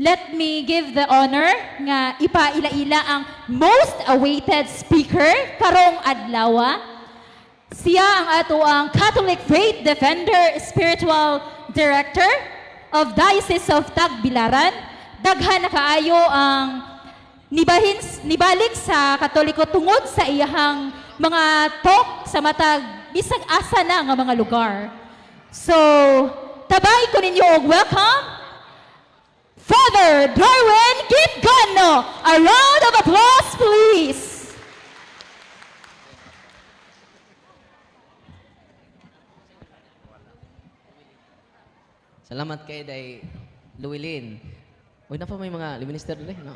let me give the honor nga ipaila-ila ang most awaited speaker karong adlaw. Siya ang ato ang Catholic Faith Defender Spiritual Director of Diocese of Tagbilaran. Daghan na kaayo ang nibahin, nibalik sa Katoliko tungod sa iyahang mga talk sa matag bisag asa na nga mga lugar. So, tabay ko ninyo og welcome Father Darwin Gitgano. A round of applause, please. Salamat kay Day Luwilin. Uy, na pa may mga minister dili, no?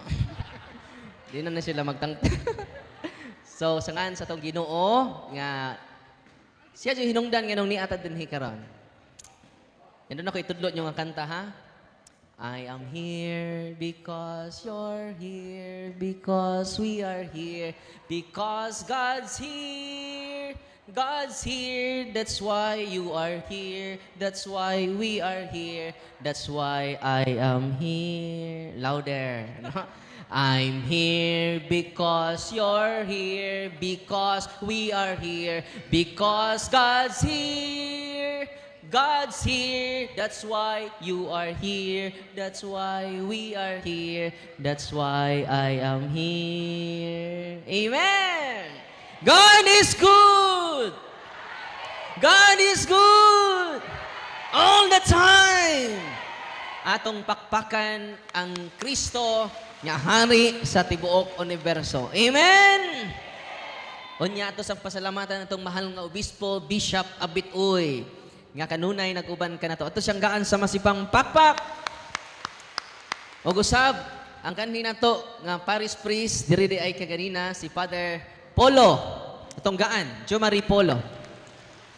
Di na na sila magtang... so, sangan sa tong ginoo nga siya yung hinungdan nga nung ni atad din karon. Yan doon ako itudlo nyo nga kanta, ha? I am here because you're here, because we are here, because God's here. God's here, that's why you are here, that's why we are here, that's why I am here. Louder. I'm here because you're here, because we are here, because God's here. God's here, that's why you are here, that's why we are here, that's why I am here. Amen! God is good! God is good! All the time! Atong pakpakan ang Kristo nga hari sa tibuok universo. Amen! Unya ato sa pasalamatan atong mahal nga obispo, Bishop Abituy. Nga kanunay nag-uban ka na to. Ato siyang gaan sa masipang pakpak. O gusab, ang kanhi na to nga Paris Priest, diri di ay kaganina si Father Polo. Atong gaan, Jo Marie Polo.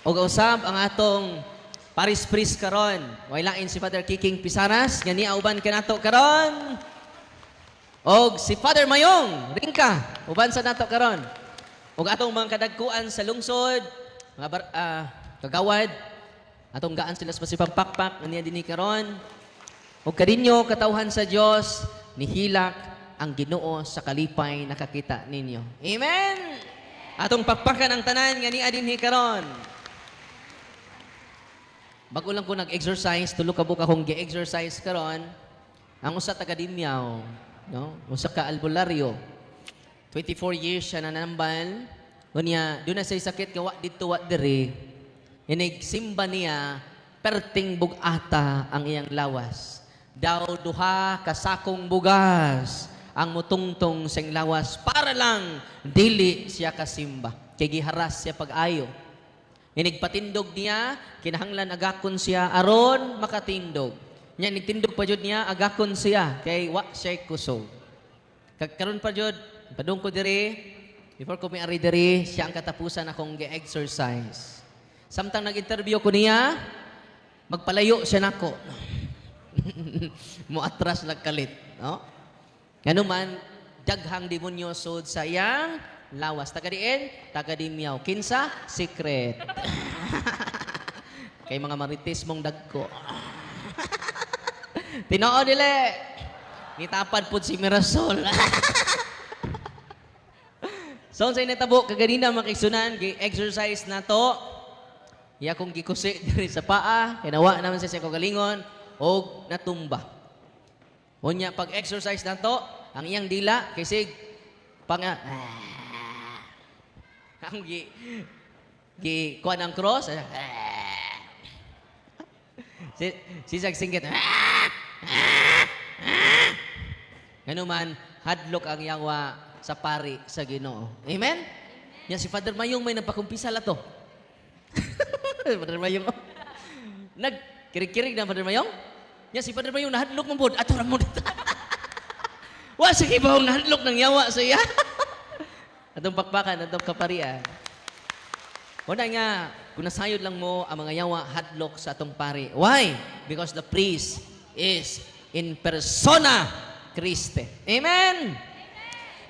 O usab ang atong Paris Priest karon. Way lain si Father Kiking Pisaras, nga ni uban ka nato karon. Og si Father Mayong, ringka, uban sa nato karon. Og atong mga kadagkuan sa lungsod, mga bar, ah, kagawad, atong gaan sila sa masipang pakpak, nga niya dinhi karon. Og kadinyo katawhan sa Dios nihilak ang Ginoo sa kalipay nakakita ninyo. Amen. Atong pakpakan ang tanan nga niya dinhi karon. Bago lang ko nag-exercise, tulo ka buka akong gi-exercise karon. Ang usa taga Dimyaw, no? Usa ka albularyo. 24 years siya nanambal. Unya, doon na say sakit nga wa dito wa diri. Inig simba niya perting bugata ang iyang lawas. Daw duha kasakong bugas ang mutungtong sing lawas para lang dili siya kasimba. Kay giharas siya pag-ayo. Inigpatindog niya, kinahanglan agakon siya aron makatindog. Nya nigtindog pa jud niya agakon siya kay wa siya kusog. Kagkaron pa jud padung ko diri before ko miari diri siya ang katapusan akong gi-exercise. Samtang nag-interview ko niya, magpalayo siya nako. Muatras nagkalit, no? Ngano man daghang demonyo sod sa iyang lawas. Taga diin, taga dimyaw. Kinsa? Secret. Kay mga marites mong dagko. Tinoo dili. Nitapad pud si Mirasol. so sa initabo kaganina makigsunan gi-exercise na to. Iya kong gikusi diri sa paa, kinawa naman siya sa kagalingon og natumba. Unya pag exercise na to, ang iyang dila kisig pang ah, ang gi gi kuan ang cross ah, si si sag singgit Ngano man hadlok ang yawa sa pari sa Ginoo. Amen. Yan si Father Mayong may nagpakumpisa la to. Father Mayong. oh. Nag kirig-kirig na Father Mayong. Yan si Father Mayong nahadlok mo pod ato mo dito. Wa sa kibaw nahadlok ng yawa sa iya. atong pakpakan, atong kaparian. Wala nga, kung nasayod lang mo ang mga yawa hadlok sa atong pari. Why? Because the priest is in persona Christe. Amen!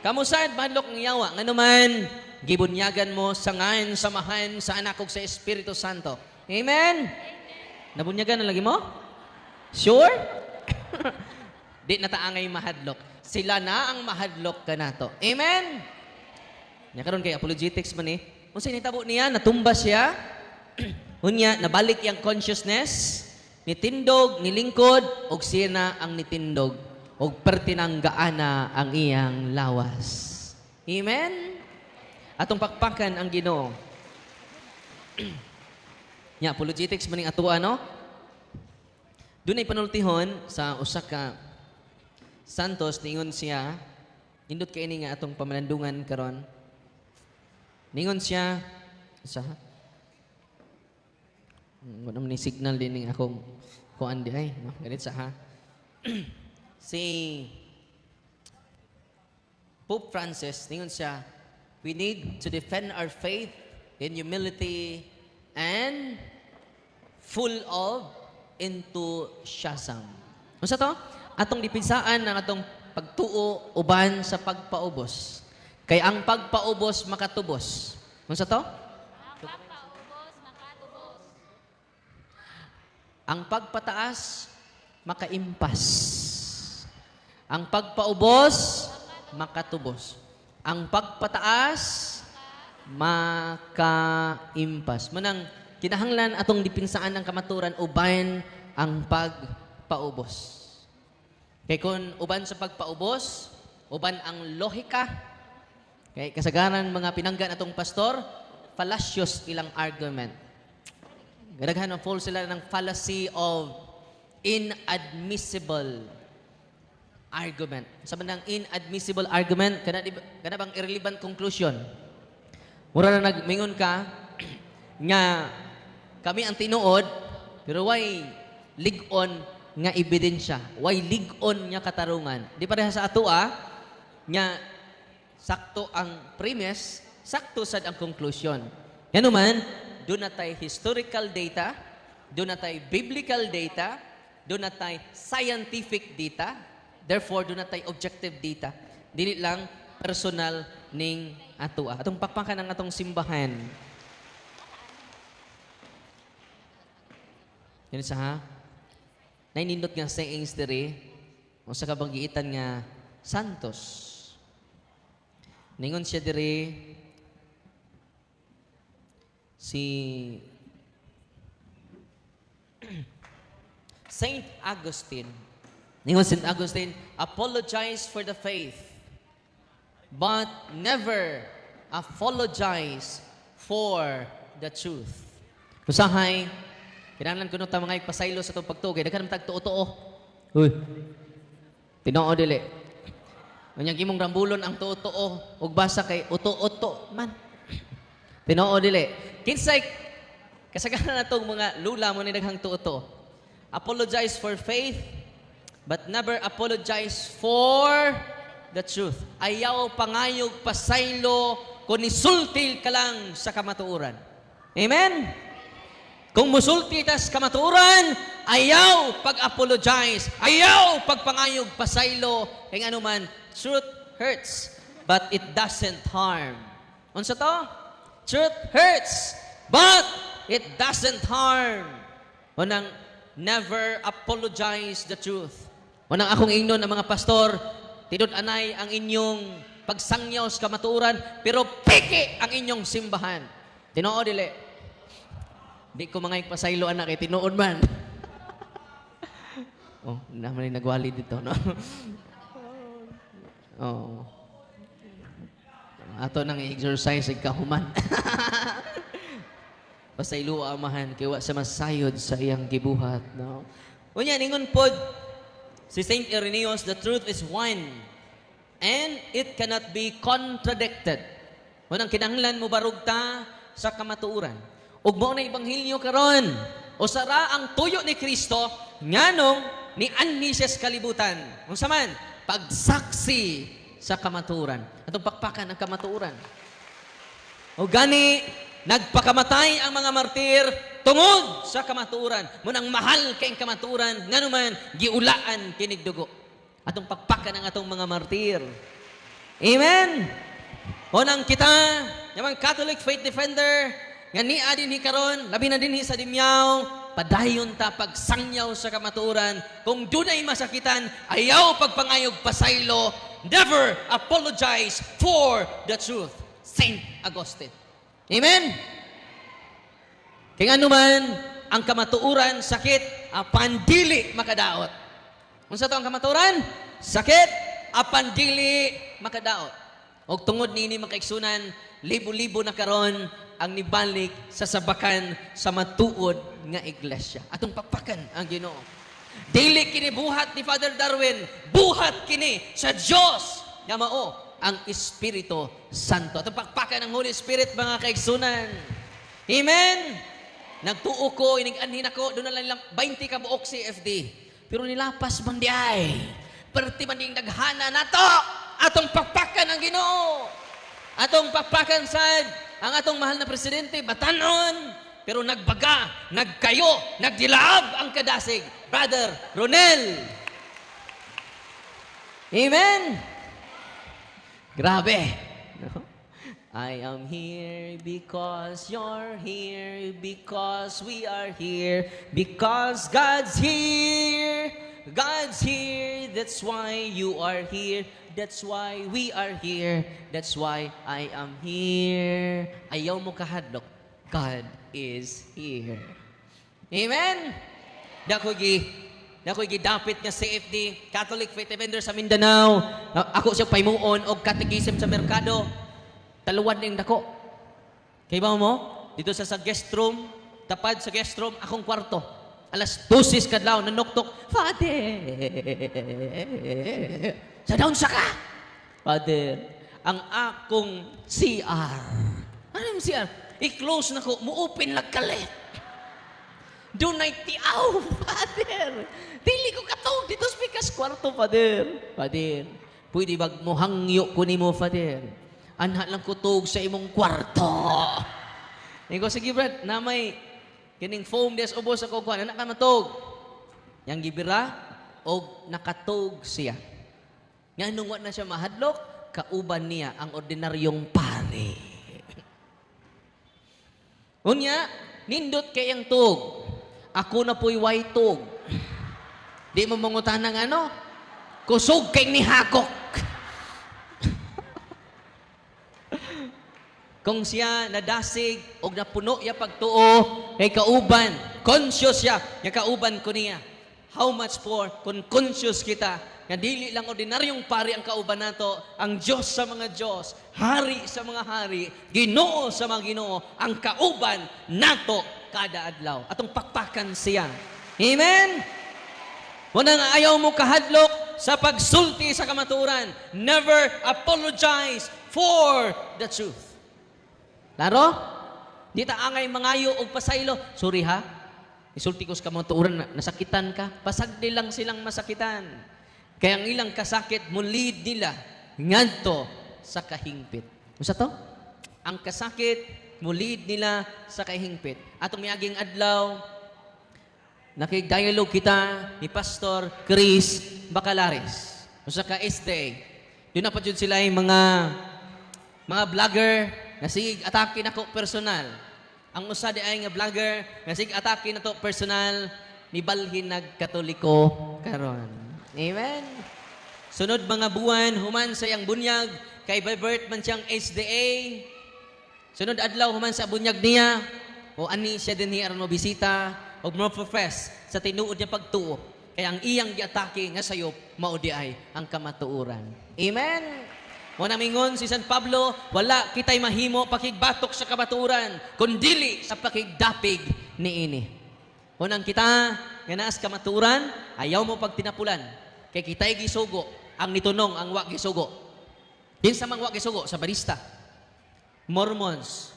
Kamusad, madlok ng yawa. Nga naman, gibunyagan mo sa ngayon, samahan sa anak sa Espiritu Santo. Amen? Nabunyagan na lagi mo? Sure? Di na taangay mahadlok. Sila na ang mahadlok ka nato. Amen? Nya karon kay apologetics man eh. Unsa nitabo niya natumba siya. Unya nabalik yang consciousness nitindog nilingkod og siya na ang nitindog og pertinanggaana ang iyang lawas. Amen. Atong pakpakan ang Ginoo. Nya apologetics maning atuwa no? Dunay panultihon sa usa ka Santos ningon siya nindot kay ini nga atong pamalandungan karon. Ningon siya sa Wala man ni signal din ning akong kuan di ay, no? Ganit sa ha. si Pope Francis, ningon siya, we need to defend our faith in humility and full of enthusiasm. Ano sa to? Atong dipinsaan ang atong pagtuo uban sa pagpaubos. Kay ang pagpaubos makatubos. Ano sa to? Ang pagpataas, makaimpas. Ang pagpaubos, makatubos. Ang pagpataas, makaimpas. Manang kinahanglan atong dipinsaan ng kamaturan uban ang pagpaubos. Kay kung uban sa pagpaubos, uban ang lohika, kay kasagaran mga pinanggan atong pastor, fallacious ilang argument. Gadaghan ang fall sila ng fallacy of inadmissible argument. Sa bandang inadmissible argument, kana, di, kana bang irrelevant conclusion? Mura na nagmingon ka, nga kami ang tinuod, pero why ligon nga ebidensya? Why ligon nga katarungan? Di pareha sa ato ah, nga sakto ang premise, sakto sad ang conclusion. Yan naman, doon na tayo historical data, doon na tayo biblical data, doon na tayo scientific data, therefore doon na tayo objective data. Dili lang personal ning ato. ah. Atong pakpakan ang atong simbahan. Yan sa ha? Nainindot nga sayings diri, o sa kabagiitan nga Santos. Ningon siya diri, si Saint Augustine. Ningon Saint Augustine, apologize for the faith, but never apologize for the truth. Usahay, kinahanglan ko nung ta mga ipasaylo sa itong pagtugay. Daghan tag tuo-tuo. Uy, tinoo dili. Unyang imong rambulon ang tuo-tuo, ug basa kay uto-uto man. Tinoo dili. Kinsay kasagaran natong mga lula mo ni daghang tuo Apologize for faith, but never apologize for the truth. Ayaw pangayog pasaylo kung nisultil ka lang sa kamatuoran. Amen? Kung musulti tas kamatuoran, ayaw pag-apologize, ayaw pagpangayog pasaylo, kay ano man, truth hurts, but it doesn't harm. Unsa to? Truth hurts, but it doesn't harm. Unang never apologize the truth. Unang akong ingnon ang mga pastor, tidod anay ang inyong pagsangyaw sa kamatuoran, pero piki ang inyong simbahan. Tinoo dili. Di ko mga ipasaylo anak kay tinuod man. oh, naman yung nagwali dito, no? oh. Ato nang exercise ig kahuman. Pasaylo amahan kay wa sa masayod sa iyang gibuhat, no? Unya ningon pod si Saint Irenaeus, the truth is one and it cannot be contradicted. Unang kinahanglan mo barugta sa kamatuuran. Ug mao na ebanghelyo karon. O sara ang tuyo ni Kristo nganong ni anhi sa kalibutan. Unsa man? Pagsaksi sa kamaturan. Atong pakpakan ang kamaturan. O gani, nagpakamatay ang mga martir tungod sa kamaturan. Munang mahal kay kamaturan, nganuman giulaan kinig dugo. Atong pakpakan ang atong mga martir. Amen. Unang kita, mga Catholic faith defender, nga ni adin hi karon, labi na din sa Dimyaw, padayon ta pagsangyaw sa kamatuoran. Kung dunay masakitan, ayaw pagpangayog pasaylo, never apologize for the truth. Saint Augustine. Amen? Kaya ano man, ang kamatuoran, sakit, apan dili makadaot. Unsa to ang kamatuoran? Sakit, apan dili makadaot. Og tungod nini makaigsunan, libo-libo na karon ang nibalik sa sabakan sa matuod nga iglesia. Atong pakpakan ang Ginoo. Dili kini buhat ni Father Darwin, buhat kini sa Dios nga mao ang Espiritu Santo. Atong pakpakan ang Holy Spirit mga kaigsunan. Amen. Nagtuo ko, inig-anhin ako, doon na lang 20 ka buok CFD. Pero nilapas man di ay. Perti man ding naghana na to. Atong pakpakan ang ginoo. Atong pakpakan sad ang atong mahal na presidente, batanon. Pero nagbaga, nagkayo, nagdilaab ang kadasig. Brother Ronel. Amen. Grabe. I am here because you're here, because we are here, because God's here. God's here, that's why you are here. That's why we are here. That's why I am here. Ayaw mo kahadlok. God is here. Amen? Dako gi Dako gi dapit nga CFD, Catholic Faith Defender sa Mindanao. Ako siya paimuon og katekism sa merkado. Taluwan ning dako. Kay ba mo? Dito sa sa guest room, tapad sa guest room, akong kwarto. Alas 12 kadlaw nanoktok, Father. Sa down sa ka. Father, ang akong CR. Ano yung CR? I-close na ko, mu-open lang kalit. Doon ay tiaw, Father. Dili ko katong dito sa pikas kwarto, Father. Father, pwede bag mo hangyo ko ni mo, Father. Anha lang kutog sa imong kwarto. Ko, sige Brad, na may kining foam des ubos sa kukuha, anak ka matog. Yang gibira, o nakatog siya. Nga nung na siya mahadlok, kauban niya ang ordinaryong pare. Unya, nindot kayang tug. Ako na po'y way tug. Di mo mangutan ng ano? Kusog kay ni Hakok. Kung siya nadasig o napuno ya pagtuo kay kauban, conscious siya, nga kauban ko niya. How much more kung conscious kita nga dili lang ordinaryong pari ang kauban nato, ang Diyos sa mga Diyos, hari sa mga hari, Ginoo sa mga Ginoo, ang kauban nato kada adlaw. Atong pakpakan siya. Amen. Wala nga ayaw mo kahadlok sa pagsulti sa kamaturan. Never apologize for the truth. Laro? Di ta angay mangayo og pasaylo. Sorry ha. Isulti ko sa kamaturan, na- nasakitan ka. Pasagdi lang silang masakitan. Kaya ang ilang kasakit, mulid nila ngadto sa kahingpit. Usa to? Ang kasakit, mulid nila sa kahingpit. Atong miaging adlaw, nakig-dialogue kita ni Pastor Chris Bacalares. Usa ka este. Yun na pa sila yung mga mga vlogger nga sige atake nako personal. Ang usa di ay nga vlogger nga sige atake na to personal ni balhin nagkatoliko karon. Amen. Sunod mga buwan human sa iyang bunyag kay Bert man siyang SDA. Sunod adlaw human sa bunyag niya o ani siya din ni aron mabisita o mo profess sa tinuod niya pagtuo. Kaya ang iyang giatake nga sayop mao di ay ang kamatuoran. Amen. Mo namingon si San Pablo, wala kitay mahimo pakigbatok sa kamatuoran, kundili sa pakigdapig niini. Unang kita, nga naas kamatuoran, ayaw mo pagtinapulan. Kay kitay gisugo, ang nitunong ang wa gisugo. Din sa mga wa gisugo sa barista. Mormons,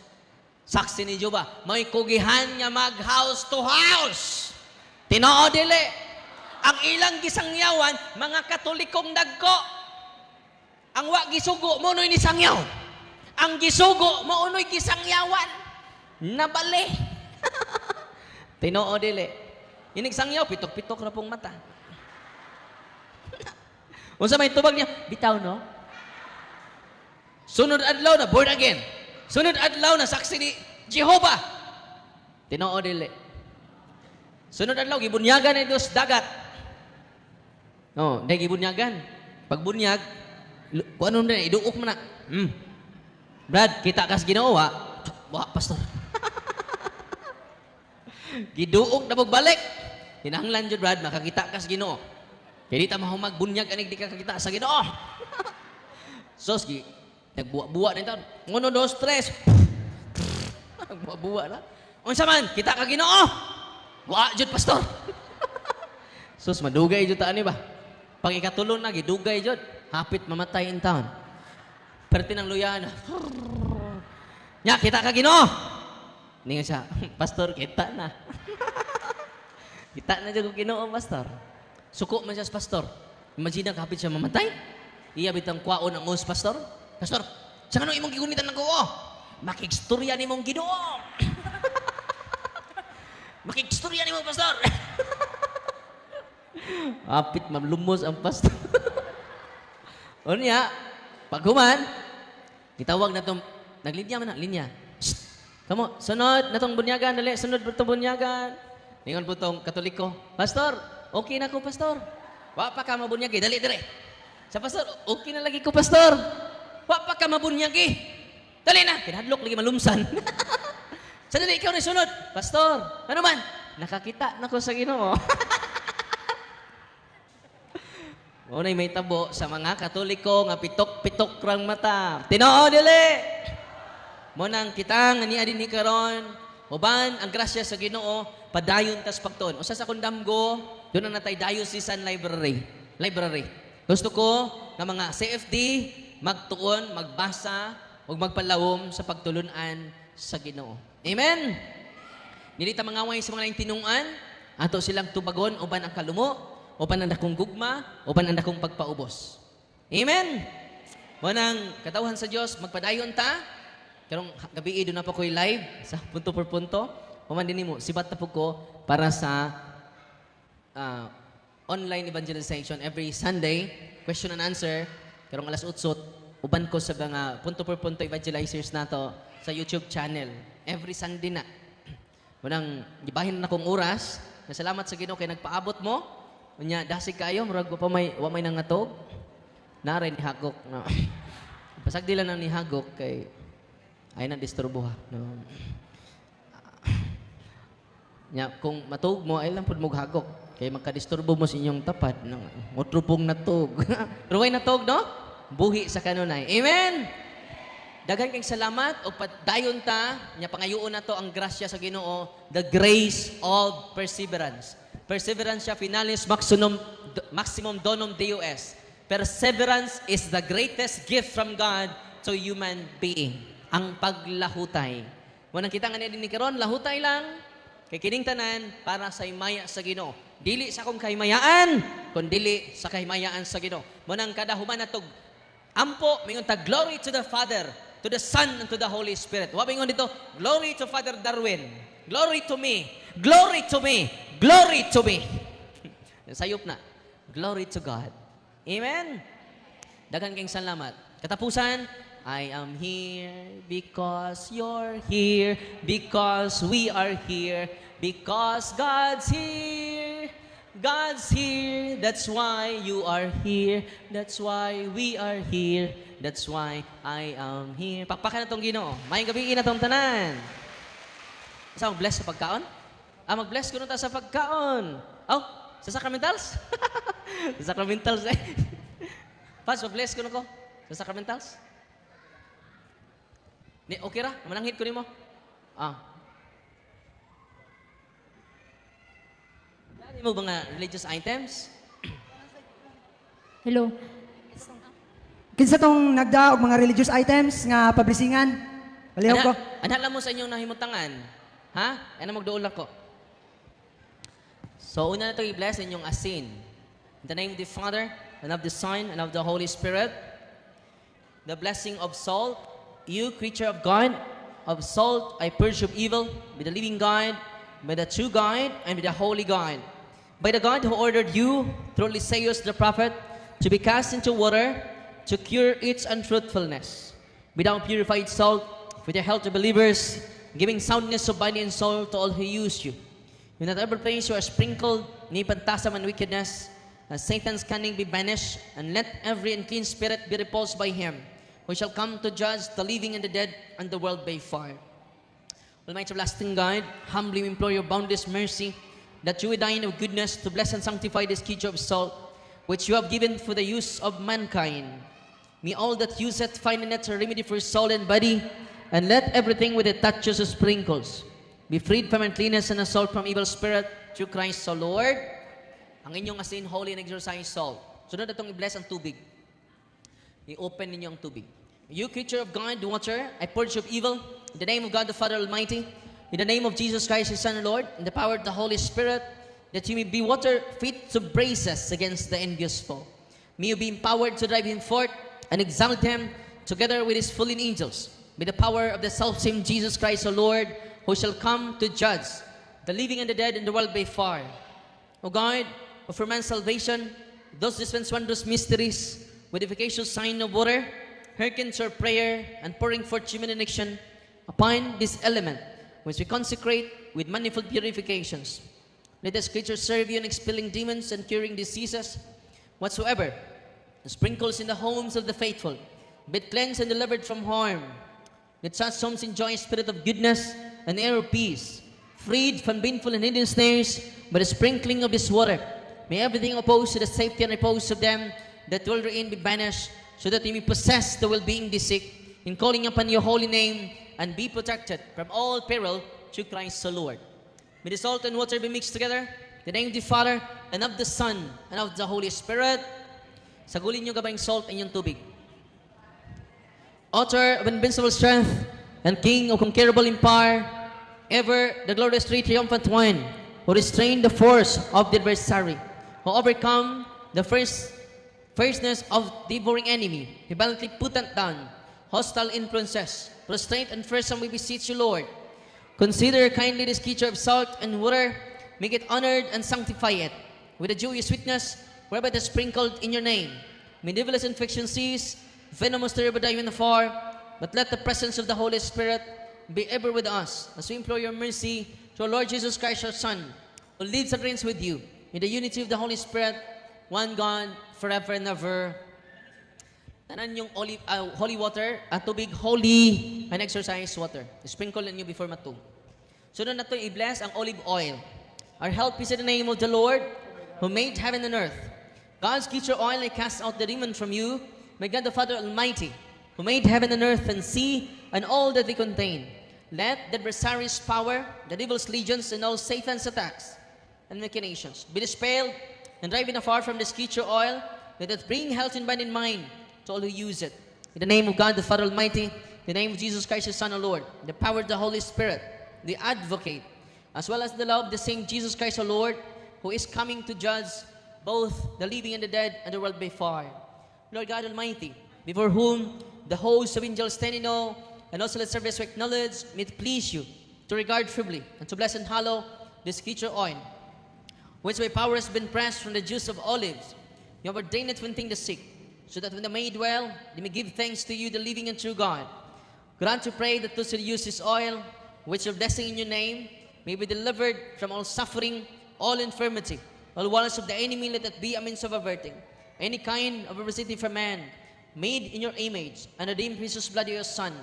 saksi ni Juba, may kugihan nga mag house to house. Tinoo dili. Ang ilang gisangyawan, mga katolikong dagko. Ang wa gisugo mo ni sangyaw. Ang gisugo mo unoy gisangyawan. Nabali. Tinoo dili. Inig sangyaw pitok-pitok ra pong mata. Unsa may tubag niya? Bitaw no? Sunod adlaw na born again. Sunod adlaw na saksi ni Jehovah. Tinoo dili. Sunod adlaw gibunyagan ni dos dagat. Oh, dahil gibunyagan. Pag bunyag, lu- kung ano na, iduok mo na. Hmm. Brad, kita kas ginoo wa? Wa, pastor. Giduok na balik. Hinahanglan jud Brad, makakita kas ginoo. Kaya di ta mahumag bunyag anig di ka kakita sa ginoo. Sos, gi, nagbuwa-buwa na ito. Ngono, dos, tres. Nagbuwa-buwa na. Unsa man, kita ka ginoo. Wa, jud pastor. Sus, madugay jud ta ani ba? Pag ikatulon na, gidugay jud. Hapit mamatay in town. Perti ng luya na. Nya, kita ka ginoo. Ningon siya, Pastor, kita na. kita na dyan kung ginoo, Pastor. Suko man siya sa Pastor. Imagine na, kapit siya mamatay. Iya bitang kwaon ang us, Pastor. Pastor, sa ano imong gigunitan ng kuo? Makigstorya ni mong ginoo. Makigstorya ni mong Pastor. Apit mamlumos ang pastor. O niya, pag human, itawag na itong, naglinya man na, linya. Shh! Kamo, sunod na itong bunyagan, dali, sunod na itong bunyagan. Ningon po itong katoliko, Pastor, okay na ko, Pastor. Wa pa ka mabunyagi, dali, dali. Sa Pastor, okay na lagi ko, Pastor. Wa pa ka mabunyagi. Dali na, kinadlok lagi malumsan. Sa dali, ikaw na sunod. Pastor, ano man? Nakakita na ko sa ginoo. Unay may tabo sa mga katoliko nga pitok-pitok rang mata. Tinoo dili. Mo nang kitang ani adin ni karon, uban ang grasya sa Ginoo padayon tas pagton. Usa sa kundamgo, doon na natay diocesan library. Library. Gusto ko nga mga CFD magtuon, magbasa ug magpalawom sa pagtulunan sa Ginoo. Amen. Dili ta mangaway sa mga tinuan, ato silang tubagon uban ang kalumo, uban ang dakong gugma, uban ang dakong pagpaubos. Amen. Mo nang katawhan sa Dios magpadayon ta. Karong gabi do na pa ko'y live sa punto por punto. Human din mo, sibat na po ko para sa ah, online evangelization every Sunday, question and answer. Karong alas 8, uban ko sa mga punto por punto evangelizers nato sa YouTube channel. Every Sunday na. Munang gibahin na akong oras. Nasalamat sa Ginoo kay nagpaabot mo. Unya dasig kayo murag pa may wa may nangatog. Naray ni hagok no. Pasag dila nang ni hagok kay ay na disturbo ha. No. Nya kung matug mo ay lang pud mo hagok kay magkadisturbo mo sa inyong tapat no. Mutrupong natog. Ruway natog no? Buhi sa kanunay. Amen. Daghan kang salamat o padayon ta nya pangayoon nato ang grasya sa Ginoo, the grace of perseverance. Perseverance siya finalis maximum maximum donum deus. Perseverance is the greatest gift from God to human being. Ang paglahutay. Mo nang kita nga ni karon lahutay lang kay kining tanan para sa himaya sa Ginoo. Dili sa akong kahimayaan, kun dili sa kahimayaan sa Ginoo. Mo nang kada human natog Ampo, mingon ta, glory to the Father, to the Son, and to the Holy Spirit. Wa mingon dito, glory to Father Darwin. Glory to me. Glory to me. Glory to me. Sayop na. Glory to God. Amen. Dagan kayong salamat. Katapusan, I am here because you're here, because we are here, because God's here. God's here, that's why you are here, that's why we are here, that's why I am here. Pakpakan na tong ginoo. Mayang gabi na tong tanan. Sa mag-bless sa pagkaon? Ah, mag-bless ko na ta sa pagkaon. Oh, sa sacramentals? sa sacramentals eh. Pas, mag-bless ko na ko. Sa sacramentals? Ni, okay ra? Mananghit ko ni mo? Ah. Dali mo mga religious items? Hello. Kinsa tong nagda og mga religious items nga pablisingan? Palihog ko. Ana lang mo sa inyong nahimutangan. Ha? Ano magduol ako? So, una na ito i-bless inyong asin. In the name of the Father, and of the Son, and of the Holy Spirit. The blessing of salt. You, creature of God, of salt, I purge of evil, by the living God, by the true God, and by the holy God. By the God who ordered you, through Lysaeus the prophet, to be cast into water, to cure its untruthfulness. Without purified salt, for the health of believers, giving soundness of body and soul to all who use you. That every place you are sprinkled, ni pantasam and wickedness, and Satan's cunning be banished, and let every unclean spirit be repulsed by him, who shall come to judge the living and the dead, and the world by fire. Almighty everlasting God, humbly we implore your boundless mercy that you would dine of goodness to bless and sanctify this creature of salt, which you have given for the use of mankind. May all that use find in it a remedy for soul and body, and let everything with it touches sprinkles be freed from uncleanness and assault from evil spirit through Christ the Lord. Ang inyong asin, holy and exercise salt. Sunod na itong i-bless ang tubig. I-open ninyo ang tubig. You creature of God, water, I purge of evil. In the name of God the Father Almighty, in the name of Jesus Christ, His Son and Lord, in the power of the Holy Spirit, that you may be water fit to brace us against the envious foe. May you be empowered to drive him forth and exalt him together with his fallen angels, with the power of the self-same Jesus Christ, the Lord, who shall come to judge the living and the dead in the world by fire. O God, for man's salvation, those dispense wondrous mysteries with efficacious sign of water, hearken to our prayer and pouring forth human benediction upon this element, which we consecrate with manifold purifications. Let this creature serve you in expelling demons and curing diseases whatsoever. Sprinkles in the homes of the faithful, be cleansed and delivered from harm. Such homes enjoy a spirit of goodness and air of peace, freed from baneful and hidden snares by the sprinkling of this water. May everything opposed to the safety and repose of them that dwell therein be banished, so that we may possess the well-being of the sick, in calling upon your holy name, and be protected from all peril through Christ the Lord. May the salt and water be mixed together, the name of the Father, and of the Son, and of the Holy Spirit. Sagulin nyo gabayang salt and yung tubig. Author of invincible strength and King of conquerable empire, ever the glorious three triumphant one, who restrained the force of the adversary, who overcome the first fierceness of the devouring enemy, he violently put down, hostile influences, prostrate and fearsome we beseech you, Lord. Consider kindly this creature of salt and water, make it honored and sanctify it with a joyous sweetness, whereby it is sprinkled in your name. May devilish infection cease, venomous terrible even afar, but let the presence of the Holy Spirit be ever with us as we implore your mercy to our Lord Jesus Christ, our Son, who lives and reigns with you in the unity of the Holy Spirit, one God, forever and ever. Tanan yung olive, ah, holy water, at tubig holy and exercise water. Sprinkle ninyo before matug. Sunod na to, i-bless ang olive oil. Our help is in the name of the Lord, who made heaven and earth. God's creature oil, I cast out the demon from you. May God the Father Almighty, who made heaven and earth and sea and all that they contain. Let the adversary's power, the devil's legions, and all Satan's attacks and machinations be dispelled and driven afar from this creature oil. Let it bring health and body in mind to all who use it. In the name of God the Father Almighty, the name of Jesus Christ, His Son, our Lord, the power of the Holy Spirit, the advocate, as well as the love of the same Jesus Christ, our Lord, who is coming to judge both the living and the dead and the world by fire. Lord God Almighty, before whom the hosts of angels stand in awe, and also let service to acknowledge, may it please you to regard fribly and to bless and hallow this creature oil, which by power has been pressed from the juice of olives. You have ordained it when the sick, so that when they may dwell, they may give thanks to you, the living and true God. Grant to pray that those who use this oil, which are blessing in your name, may be delivered from all suffering, all infirmity, all walls of the enemy, let it be a means of averting any kind of adversity from man, made in your image, and redeemed Jesus' blood of your Son,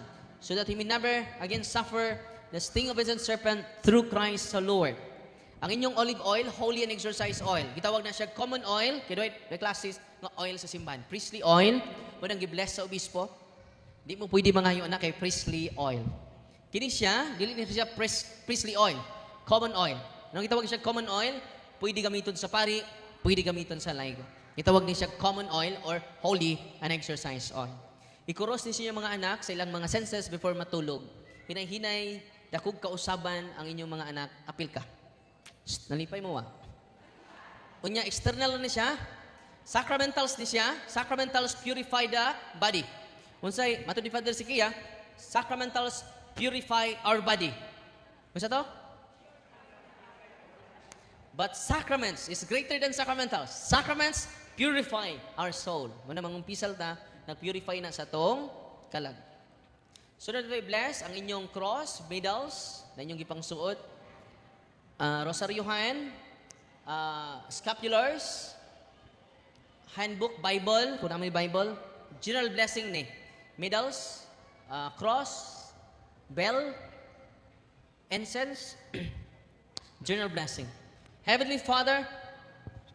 so that he may never again suffer the sting of his serpent through Christ the Lord. Ang inyong olive oil, holy and exercise oil. Gitawag na siya common oil, doon, may classes nga oil sa simbahan. Priestly oil, mo nang gibless sa obispo. Di mo pwede yung anak kay priestly oil. Kini siya, dili niya siya priestly oil, common oil. Nang gitawag siya common oil, pwede gamiton sa pari, pwede gamiton sa laigo. Gitawag niya siya common oil or holy and exercise oil. Ikuros ni siya mga anak sa ilang mga senses before matulog. Hinay-hinay, dakog kausaban ang inyong mga anak, apil ka. Shh, nalipay mo wa. Unya, external na siya. Sacramentals ni siya. Sacramentals purify the body. Unsay, mato ni Father Sikia, sacramentals purify our body. Unsa to? But sacraments is greater than sacramentals. Sacraments purify our soul. Muna mangumpisal ta, nag-purify na sa tong kalag. So, bless ang inyong cross, medals, na inyong gipang suot. uh, rosaryohan, uh, scapulars, handbook, Bible, kung may Bible, general blessing ni, medals, uh, cross, bell, incense, general blessing. Heavenly Father,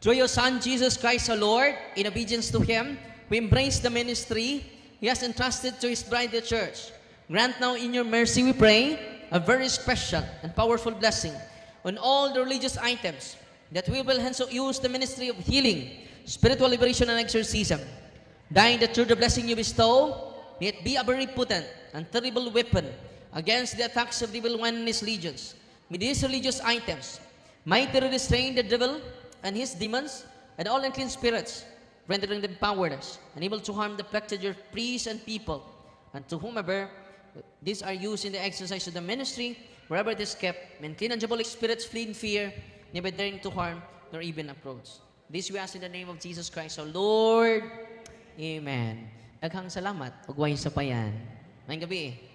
through your Son Jesus Christ our Lord, in obedience to Him, we embrace the ministry He has entrusted to His bride, the church. Grant now in your mercy, we pray, a very special and powerful blessing on all the religious items that we will hence use the ministry of healing, spiritual liberation, and exorcism. Dying that through the blessing you bestow, may it be a very potent and terrible weapon against the attacks of the evil one and his legions. May these religious items mightily restrain the devil and his demons and all unclean spirits, rendering them powerless, unable to harm the your priests and people, and to whomever these are used in the exercise of the ministry, wherever it is kept, may unclean and diabolic spirits flee in fear, never daring to harm nor even approach. This we ask in the name of Jesus Christ, our Lord. Amen. Daghang salamat. Ug way sa payan. Ngayong gabi.